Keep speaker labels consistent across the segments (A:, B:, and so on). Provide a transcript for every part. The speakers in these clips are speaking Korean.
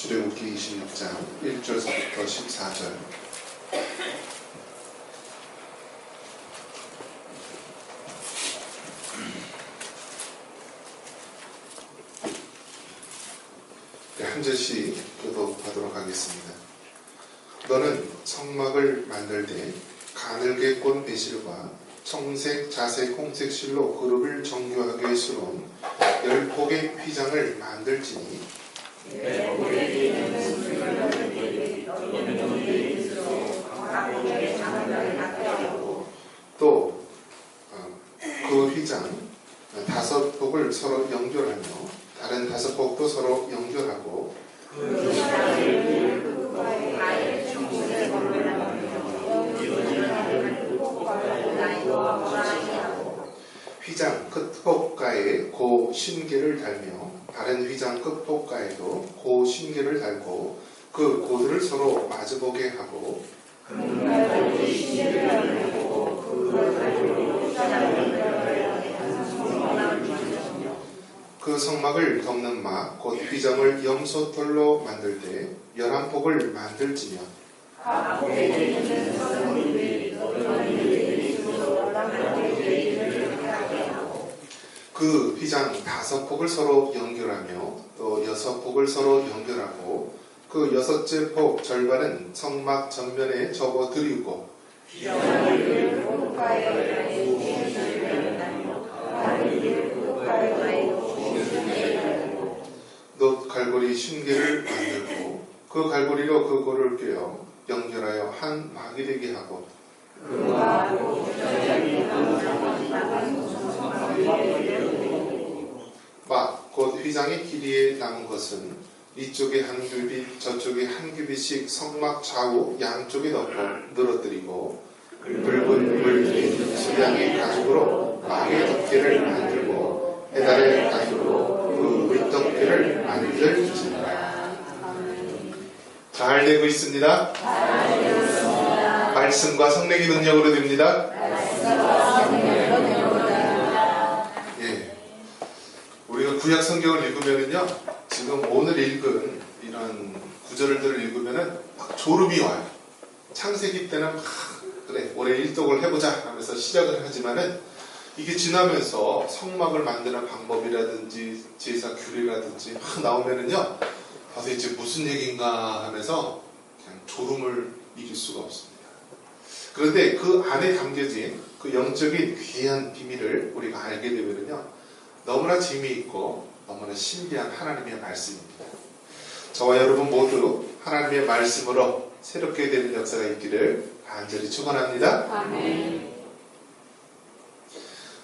A: 출애굽기 26장 1절부터 14절 네, 한 절씩 교독하도록 하겠습니다. 너는 성막을 만들 때 가늘게 꼰 배실과 청색, 자색, 홍색 실로 그룹을 정교하게 수놓은 열 폭의 휘장을 만들지니 또 그 휘장 다섯 폭을 서로 연결하며 다른 다섯 폭도 서로 연결하고 휘장 끝폭가에 고 신계를 달며 다른 휘장 끝폭가에도 고 신계를 달고 그 고들을 서로 마주보게 하고 그 성막을 덮는 막, 곧 휘장을 염소털로 만들 때 열한 폭을 만들지며 그 휘장 다섯 폭을 서로 연결하며 또 여섯 폭을 서로 연결하고 그 여섯째 폭 절반은 성막 전면에 접어 드리고 놋 갈고리 쉰개를 만들고 그 갈고리로 그 고를 꿰어 연결하여 한 막이 되게 하고 휘장의 길이에 남은 것은 이쪽에 한 규빗, 저쪽에 한 규빗씩 성막 좌우 양쪽에 넣고 늘어뜨리고 붉은 물린 수량의 가죽으로 막의 덮개를 만들고 해달의 가죽으로 그 물덮개를 만들지니라. 잘 되고 있습니다. 말씀과 성령의 능력으로 됩니다. 예. 우리가 구약 성경을 읽으면은요, 지금 오늘 읽은 이런 구절들을 읽으면은 막 졸음이 와요. 창세기 때는 막, 그래, 올해 일독을 해보자 하면서 시작을 하지만은 이게 지나면서 성막을 만드는 방법이라든지 제사 규례라든지 막 나오면은요, 도대체 무슨 얘기인가 하면서 그냥 졸음을 이길 수가 없습니다. 그런데 그 안에 담겨진 그 영적인 귀한 비밀을 우리가 알게 되면요. 너무나 재미있고 너무나 신비한 하나님의 말씀입니다. 저와 여러분 모두 하나님의 말씀으로 새롭게 되는 역사가 있기를 간절히 축원합니다.
B: 아멘.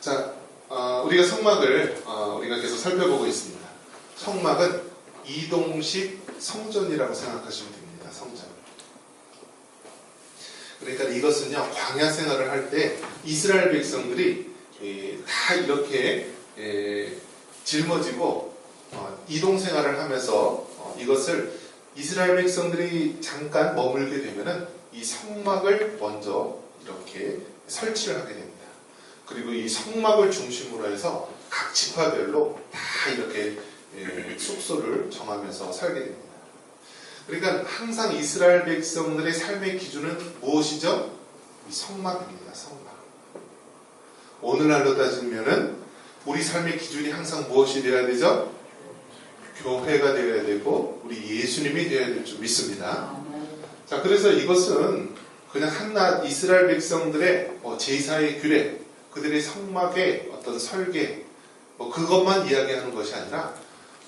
A: 자, 어, 우리가 성막을 어, 우리가 계속 살펴보고 있습니다. 성막은 이동식 성전이라고 생각하시면 됩니다. 성전. 그러니까 이것은요 광야 생활을 할 때 이스라엘 백성들이 예, 다 이렇게 예, 짊어지고 어, 이동 생활을 하면서 어, 이것을 이스라엘 백성들이 잠깐 머물게 되면은 이 성막을 먼저 이렇게 설치를 하게 됩니다. 그리고 이 성막을 중심으로 해서 각 지파별로 다 이렇게 예, 숙소를 정하면서 살게 됩니다. 그러니까 항상 이스라엘 백성들의 삶의 기준은 무엇이죠? 이 성막입니다. 성막. 오늘날로 따지면은 우리 삶의 기준이 항상 무엇이 되어야 되죠? 교회가 되어야 되고 우리 예수님이 되어야 될 줄 믿습니다. 자, 그래서 이것은 그냥 한낱 이스라엘 백성들의 뭐 제사의 규례, 그들의 성막의 어떤 설계, 뭐 그것만 이야기하는 것이 아니라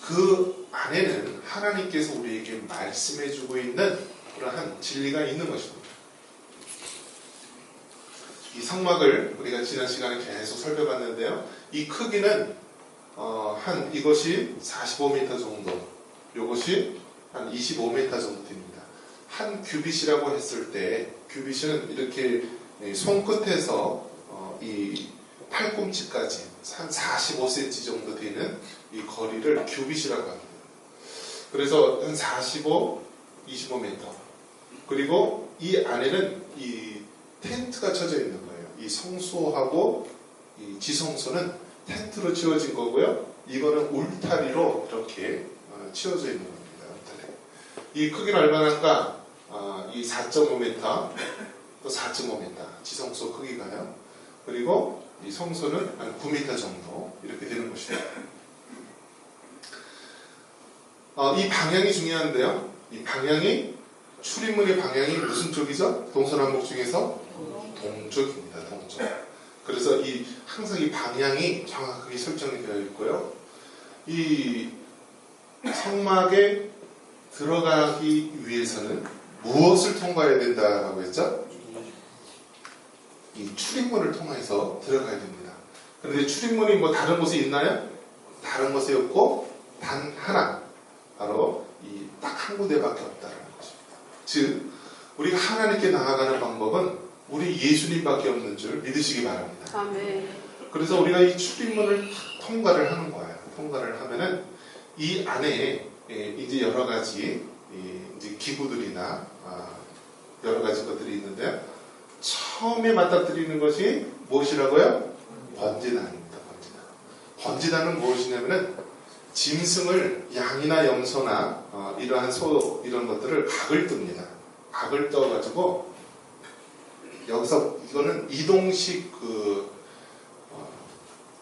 A: 그 안에는 하나님께서 우리에게 말씀해주고 있는 그러한 진리가 있는 것입니다. 이 성막을 우리가 지난 시간에 계속 살펴봤는데요. 이 크기는 어, 한 이것이 45m 정도, 이것이 한 25m 정도 됩니다. 한 규빗이라고 했을 때 규빗은 이렇게 손끝에서 어, 이 팔꿈치까지 한 45cm 정도 되는 이 거리를 규빗이라고 합니다. 그래서 한 45, 25m. 그리고 이 안에는 이 텐트가 쳐져 있는 거예요. 이 성소하고 이 지성소는 텐트로 치워진 거고요. 이거는 울타리로 이렇게 어, 치워져 있는 겁니다. 울타리. 이 크기는 얼마나일까? 아, 이 4.5m, 또 4.5m, 지성소 크기가요. 그리고 이 성소는 한 9m 정도 이렇게 되는 것이죠. 어, 이 방향이 중요한데요. 이 방향이 출입문의 방향이 무슨 쪽이죠? 동서남북 중에서 동쪽입니다. 동쪽. 그래서 이 항상 이 방향이 정확하게 설정이 되어 있고요. 이 성막에 들어가기 위해서는 무엇을 통과해야 된다라고 했죠? 이 출입문을 통해서 들어가야 됩니다. 그런데 출입문이 뭐 다른 곳에 있나요? 다른 곳에 없고 단 하나 바로 이 딱 한 군데밖에 없다는 것입니다. 즉 우리가 하나님께 나아가는 방법은 우리 예수님밖에 없는 줄 믿으시기 바랍니다.
B: 아멘.
A: 그래서 우리가 이 출입문을 통과를 하는 거예요. 통과를 하면은 이 안에 예, 이제 여러 가지 이 이제 기구들이나 아, 여러 가지 것들이 있는데 처음에 맞닥뜨리는 것이 무엇이라고요? 번제단입니다. 번제단. 번제단은 무엇이냐면은 짐승을 양이나 염소나 어, 이러한 소 이런 것들을 각을 뜹니다. 각을 떠가지고 여기서 이거는 이동식 그 어,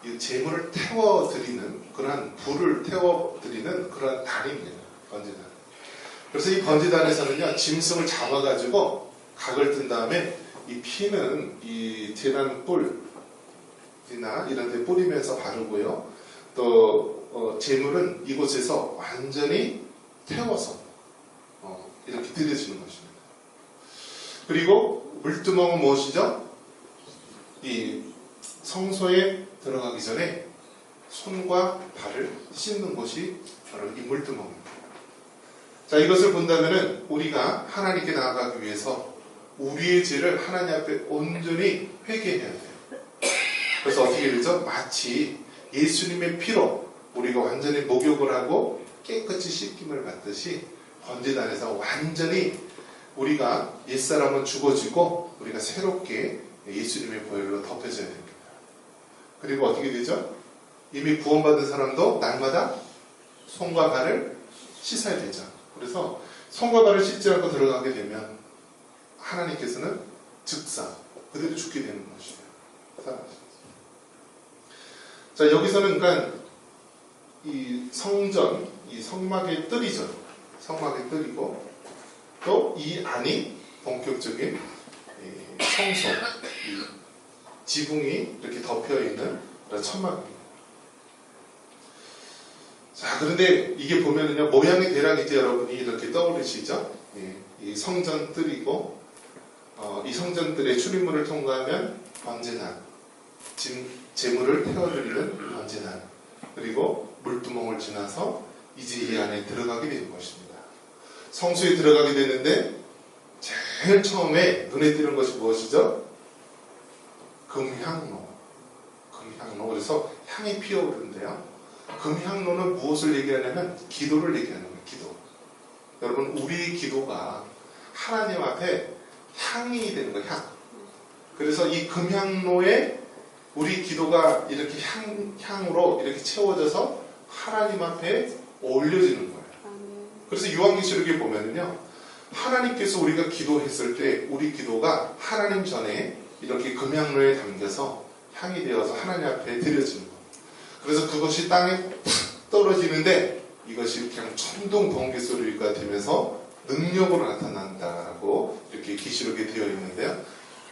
A: 이 재물을 태워드리는 그러한 불을 태워드리는 그러한 단입니다. 번제단. 그래서 이 번제단에서는요 짐승을 잡아가지고 각을 뜬 다음에 이 피는 이 재단 뿔이나 이런 데 뿌리면서 바르고요. 또 어, 재물은 이곳에서 완전히 태워서 어, 이렇게 들여주는 것입니다. 그리고 물두멍은 무엇이죠? 이 성소에 들어가기 전에 손과 발을 씻는 곳이 바로 이 물두멍입니다. 자, 이것을 본다면은 우리가 하나님께 나아가기 위해서 우리의 죄를 하나님 앞에 온전히 회개해야 돼요. 그래서 어떻게 되죠? 마치 예수님의 피로 우리가 완전히 목욕을 하고 깨끗이 씻김을 받듯이 번제단에서 완전히 우리가 옛사람은 죽어지고 우리가 새롭게 예수님의 보혈로 덮여져야 됩니다. 그리고 어떻게 되죠? 이미 구원받은 사람도 날마다 손과 발을 씻어야 되죠. 그래서 손과 발을 씻지 않고 들어가게 되면 하나님께서는 즉사 그대로 죽게 되는 것이에요. 자 여기서는 그러니까 이 성전, 이 성막의 뜰이죠. 성막의 뜰이고 또 이 안이 본격적인 이 지붕이 이렇게 덮여 있는 그런 천막입니다. 자 그런데 이게 보면은요 모양이 대략 이제 여러분이 이렇게 떠오르시죠? 예, 이 성전 뜰이고 어, 이 성전들의 출입문을 통과하면 번제단, 짐, 재물을 태워드리는 번제단, 그리고 물두멍을 지나서 이제 이 안에 들어가게 되는 것입니다. 성수에 들어가게 되는데 제일 처음에 눈에 띄는 것이 무엇이죠? 금향로. 금향로. 그래서 향이 피어오르는데요. 금향로는 무엇을 얘기하냐면 기도를 얘기하는 거예요. 기도. 여러분 우리의 기도가 하나님 앞에 향이 되는 거예요. 향. 그래서 이 금향로에 우리 기도가 이렇게 향, 향으로 이렇게 채워져서 하나님 앞에 올려지는 거예요. 그래서 요한계시록에 보면은요, 하나님께서 우리가 기도했을 때 우리 기도가 하나님 전에 이렇게 금향로에 담겨서 향이 되어서 하나님 앞에 드려지는 거예요. 그래서 그것이 땅에 탁 떨어지는데 이것이 그냥 천둥 번개 소리가 되면서 능력으로 나타난다라고 이렇게 계시록에 되어 있는데요.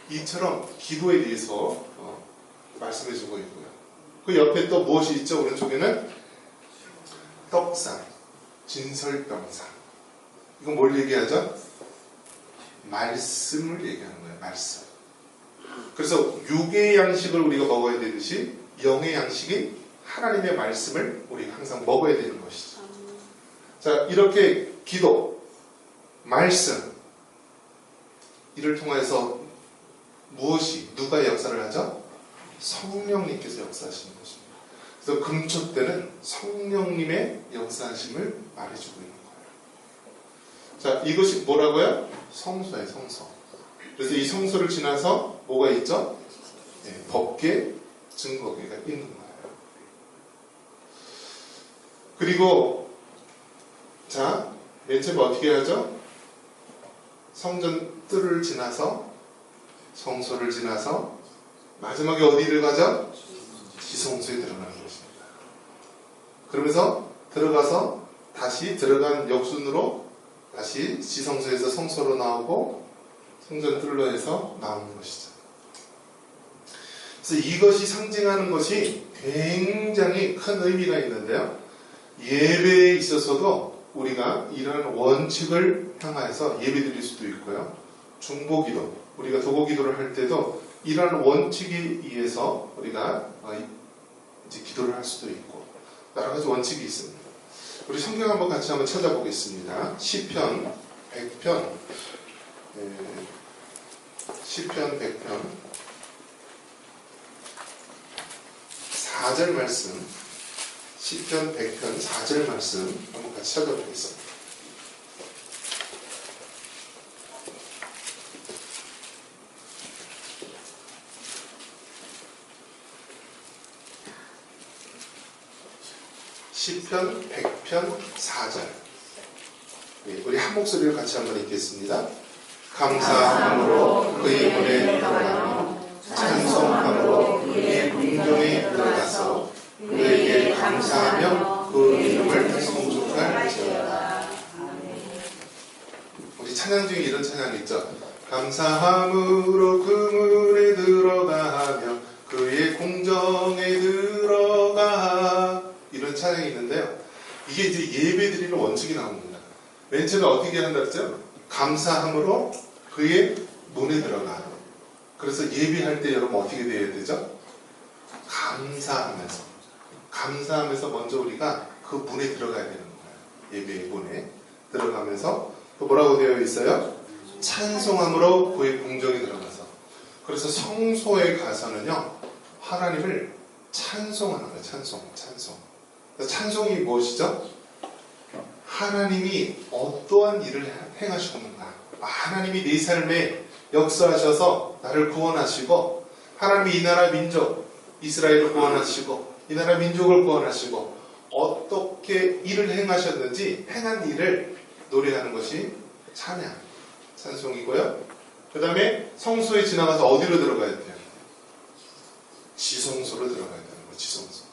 A: 이처럼 기도에 대해서 어, 말씀해주고 있고요. 그 옆에 또 무엇이 있죠? 오른쪽에는 떡상, 진설병상. 이건 뭘 얘기하죠? 말씀을 얘기하는 거예요. 말씀. 그래서 육의 양식을 우리가 먹어야 되듯이 영의 양식인 하나님의 말씀을 우리가 항상 먹어야 되는 것이죠. 자, 이렇게 기도, 말씀, 이를 통해서 무엇이, 누가 역사를 하죠? 성령님께서 역사하시는 것입니다. 그래서 금초 때는 성령님의 역사하심을 말해주고 있는 거예요. 자, 이것이 뭐라고요? 성소예요, 성소. 그래서 이 성소를 지나서 뭐가 있죠? 네, 법계 증거계가 있는 거예요. 그리고 자, 맨 처음에 어떻게 하죠? 성전 뜰을 지나서 성소를 지나서 마지막에 어디를 가죠? 지성소에 들어가는 것입니다. 그러면서 들어가서 다시 들어간 역순으로 다시 지성소에서 성소로 나오고 성전 해서 나오는 것이죠. 그래서 이것이 상징하는 것이 굉장히 큰 의미가 있는데요. 예배에 있어서도 우리가 이런 원칙을 향하여서 예배 드릴 수도 있고요. 중보기도, 우리가 도고기도를 할 때도 이러한 원칙에 의해서 우리가 어, 이제 기도를 할 수도 있고 여러 가지 원칙이 있습니다. 우리 성경 한번 같이 한번 찾아보겠습니다. 시편 100편 예, 시편 100편 4절 말씀 시편 100편 4절 말씀 한번 같이 찾아보겠습니다. 시편 100편 4절 예, 우리 한 목소리로 같이 한번 읽겠습니다. 감사함으로 그의 문에 들어가며 찬송함으로 그의 궁정에 들어가서 그에게 감사하며 그 이름을 성축할지어다. 우리 찬양 중에 이런 찬양이 있죠. 감사함으로 그 문에 들어가며 그의 궁정에 들어가 찬양이 있는데요. 이게 이제 예배 드리는 원칙이 나옵니다. 맨 처음에 어떻게 한다 그랬죠? 감사함으로 그의 문에 들어가. 그래서 예배할 때 여러분 어떻게 돼야 되죠? 감사하면서 감사하면서 먼저 우리가 그 문에 들어가야 되는 거예요. 예배의 문에 들어가면서 또 뭐라고 되어 있어요? 찬송함으로 그의 궁정에 들어가서 그래서 성소에 가서는요 하나님을 찬송하는 거예요. 찬송, 찬송. 찬송이 무엇이죠? 하나님이 어떠한 일을 행하셨는가? 아, 하나님이 내 삶에 역사하셔서 나를 구원하시고 하나님이 이 나라 민족 이스라엘을 구원하시고 이 나라 민족을 구원하시고 어떻게 일을 행하셨는지 행한 일을 노래하는 것이 찬양, 찬송이고요. 그 다음에 성소에 지나가서 어디로 들어가야 돼요? 지성소로 들어가야 되는 거예요. 지성소.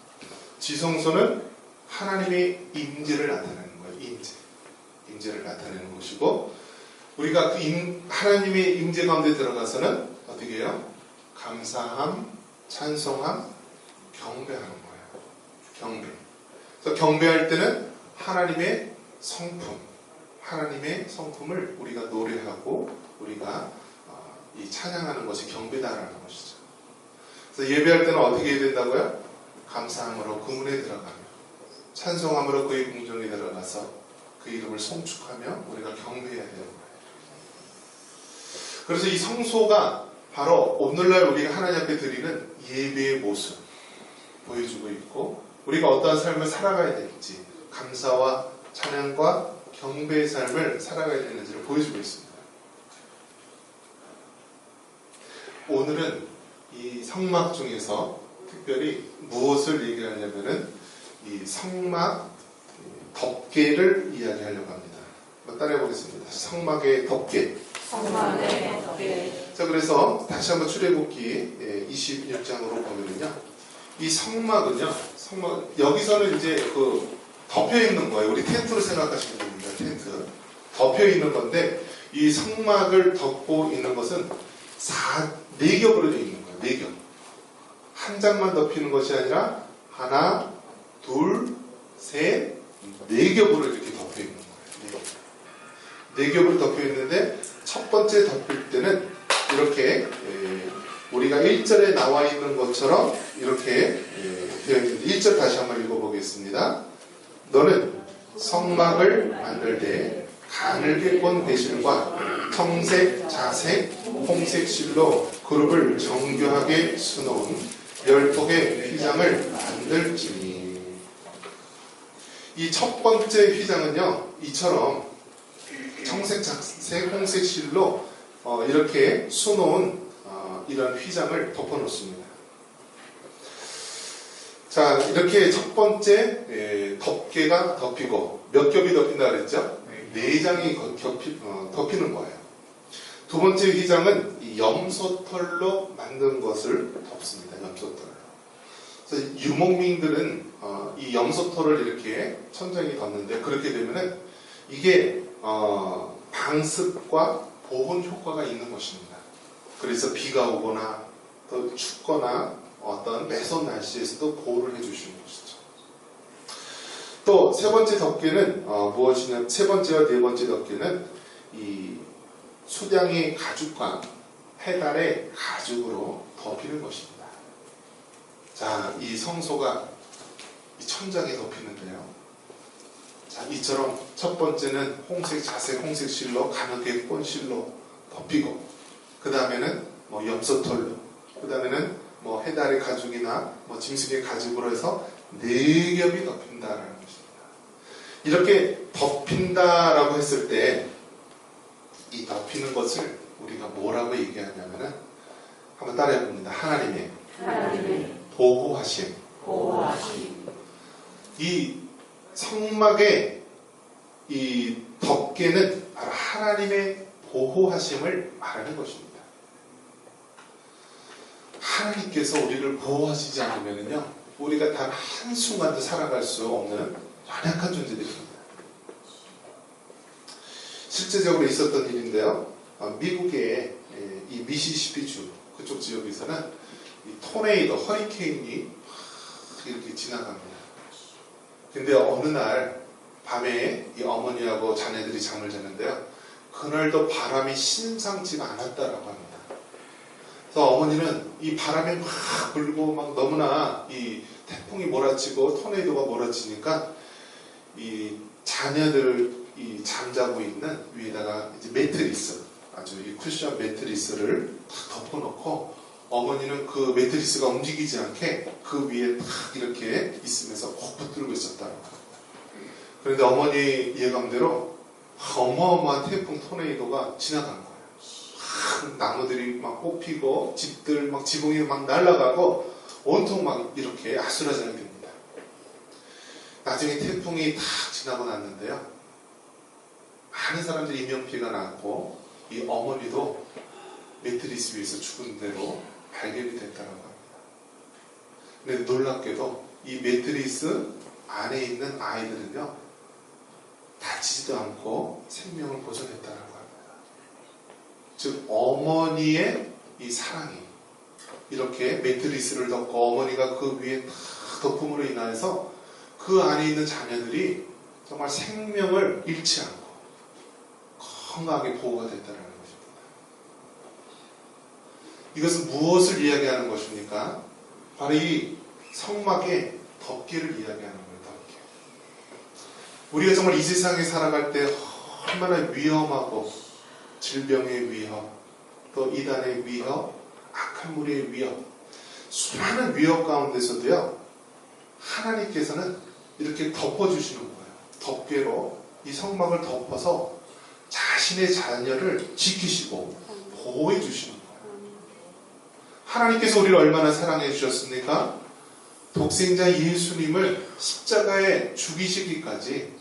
A: 지성소는 하나님의 임재를 나타내는 거예요. 임재. 임재를 나타내는 것이고 우리가 그 임- 하나님의 임재 가운데 들어가서는 어떻게 해요? 감사함, 찬송함, 경배하는 거예요. 경배. 그래서 경배할 때는 하나님의 성품, 하나님의 성품을 우리가 노래하고 우리가 어, 이 찬양하는 것이 경배다라는 것이죠. 그래서 예배할 때는 어떻게 해야 된다고요? 감사함으로 그 문에 들어가며 찬송함으로 그의 궁정에 들어가서 그 이름을 송축하며 우리가 경배해야 거예요. 그래서 이 성소가 바로 오늘날 우리가 하나님 앞에 드리는 예배의 모습 보여주고 있고 우리가 어떠한 삶을 살아가야 되는지 감사와 찬양과 경배의 삶을 살아가야 되는지를 보여주고 있습니다. 오늘은 이 성막 중에서 특별히 무엇을 얘기하냐면은 이 성막 덮개를 이야기하려고 합니다. 따라해 보겠습니다. 성막의 덮개.
B: 성만의 덕에
A: 자, 그래서 다시 한번 출애굽기 26장으로 보면은요. 이 성막은요. 성막 여기서는 이제 그 덮여 있는 거예요. 우리 텐트로 생각하시면 됩니다. 텐트. 덮여 있는 건데 이 성막을 덮고 있는 것은 사, 네 겹으로 되어 있는 거예요. 네 겹. 한 장만 덮이는 것이 아니라 하나, 둘, 셋, 네 겹으로 이렇게 덮여 있는 거예요. 네 겹. 네 겹으로 덮여 있는데 첫 번째 덮일 때는 이렇게 에, 우리가 1절에 나와 있는 것처럼 이렇게 에, 되어 있는데 1절 다시 한번 읽어보겠습니다. 너는 성막을 만들 때 가늘게 꼰 배실과 청색, 자색, 홍색 실로 그룹을 정교하게 수놓은 열 폭의 휘장을 만들지니 이 첫 번째 휘장은요 이처럼 청색, 자색, 홍색 실로 어, 이렇게 수놓은 어, 이런 휘장을 덮어놓습니다. 자, 이렇게 첫 번째 예, 덮개가 덮이고 몇 겹이 덮인다 그랬죠? 네 장이 거- 겹피, 어, 덮이는 거예요. 두 번째 휘장은 이 염소털로 만든 것을 덮습니다. 그래서 유목민들은 어, 이 염소털을 이렇게 천장에 덮는데 그렇게 되면은 이게 어, 방습과 보온 효과가 있는 것입니다. 그래서 비가 오거나 또 춥거나 어떤 매서운 날씨에서도 보호를 해주시는 것이죠. 또 세 번째 덮개는 어, 무엇이냐? 세 번째와 네 번째 덮개는 이 수량의 가죽과 페달의 가죽으로 덮이는 것입니다. 자, 이 성소가 이 천장에 덮이는데요. 자, 이처럼 첫 번째는 홍색, 자색, 홍색 실로 가늘게 꼰 실로 덮이고, 그 다음에는 뭐 염소털로, 그 다음에는 뭐 해달의 가죽이나 뭐 짐승의 가죽으로 해서 네 겹이 덮인다라는 것입니다. 이렇게 덮인다라고 했을 때, 이 덮이는 것을 우리가 뭐라고 얘기하냐면은 한번 따라해 봅니다. 하나님의
B: 하나님의
A: 보호하심.
B: 보호하심
A: 이 성막의 이 덮개는 바로 하나님의 보호하심을 말하는 것입니다. 하나님께서 우리를 보호하시지 않으면요, 우리가 단 한순간도 살아갈 수 없는 연약한 존재들입니다. 실제적으로 있었던 일인데요. 어, 미국의 예, 이 미시시피주 그쪽 지역에서는 이 토네이도 허리케인이 막 이렇게 지나갑니다. 근데 어느 날 밤에 이 어머니하고 자녀들이 잠을 자는데요. 그날도 바람이 심상치가 않았다라고 합니다. 그래서 어머니는 이 바람이 막 불고 막 너무나 이 태풍이 몰아치고 토네이도가 몰아치니까 이 자녀들 이 잠자고 있는 위에다가 이제 매트리스 아주 이 쿠션 매트리스를 탁 덮어놓고 어머니는 그 매트리스가 움직이지 않게 그 위에 탁 이렇게 있으면서 꼭 붙들고 합니다. 그런데 어머니 예감대로 어마어마한 태풍 토네이도가 지나간 거예요. 막 나무들이 막 뽑히고 집들 막 지붕이 막 날아가고 온통 막 이렇게 아수라장이 됩니다. 나중에 태풍이 탁 지나고 났는데요. 많은 사람들이 인명피해가 났고 이 어머니도 매트리스 위에서 죽은 대로 발견이 됐다고 합니다. 근데 놀랍게도 이 매트리스 안에 있는 아이들은요 다치지도 않고 생명을 보존했다고 합니다. 즉 어머니의 이 사랑이 이렇게 매트리스를 덮고 어머니가 그 위에 탁 덮음으로 인하여서 그 안에 있는 자녀들이 정말 생명을 잃지 않고 건강하게 보호가 됐다는. 이것은 무엇을 이야기하는 것입니까? 바로 이 성막의 덮개를 이야기하는 거예요, 덮개. 우리가 정말 이 세상에 살아갈 때 얼마나 위험하고 질병의 위협, 또 이단의 위협, 악한 무리의 위협, 수많은 위협 가운데서도요, 하나님께서는 이렇게 덮어주시는 거예요. 덮개로 이 성막을 덮어서 자신의 자녀를 지키시고 보호해 주시는 거예요. 하나님께서 우리를 얼마나 사랑해 주셨습니까? 독생자 예수님을 십자가에 죽이시기까지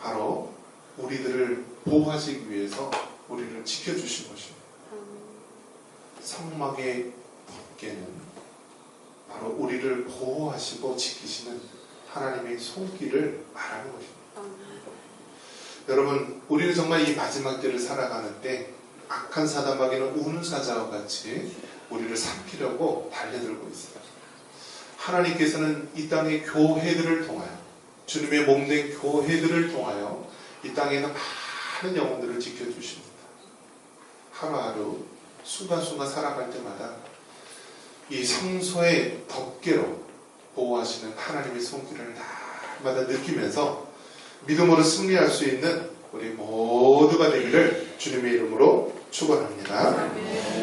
A: 바로 우리들을 보호하시기 위해서 우리를 지켜주신 것입니다. 성막의 덮개는 바로 우리를 보호하시고 지키시는 하나님의 손길을 말하는 것입니다. 여러분, 우리는 정말 이 마지막 때를 살아가는 때 악한 사단마귀는 우는 사자와 같이 우리를 삼키려고 달려들고 있어요. 하나님께서는 이 땅의 교회들을 통하여 주님의 몸된 교회들을 통하여 이 땅에 있는 많은 영혼들을 지켜주십니다. 하루하루 순간순간 살아갈 때마다 이 성소의 덮개로 보호하시는 하나님의 손길을 날마다 느끼면서 믿음으로 승리할 수 있는 우리 모두가 되기를 주님의 이름으로 축원합니다.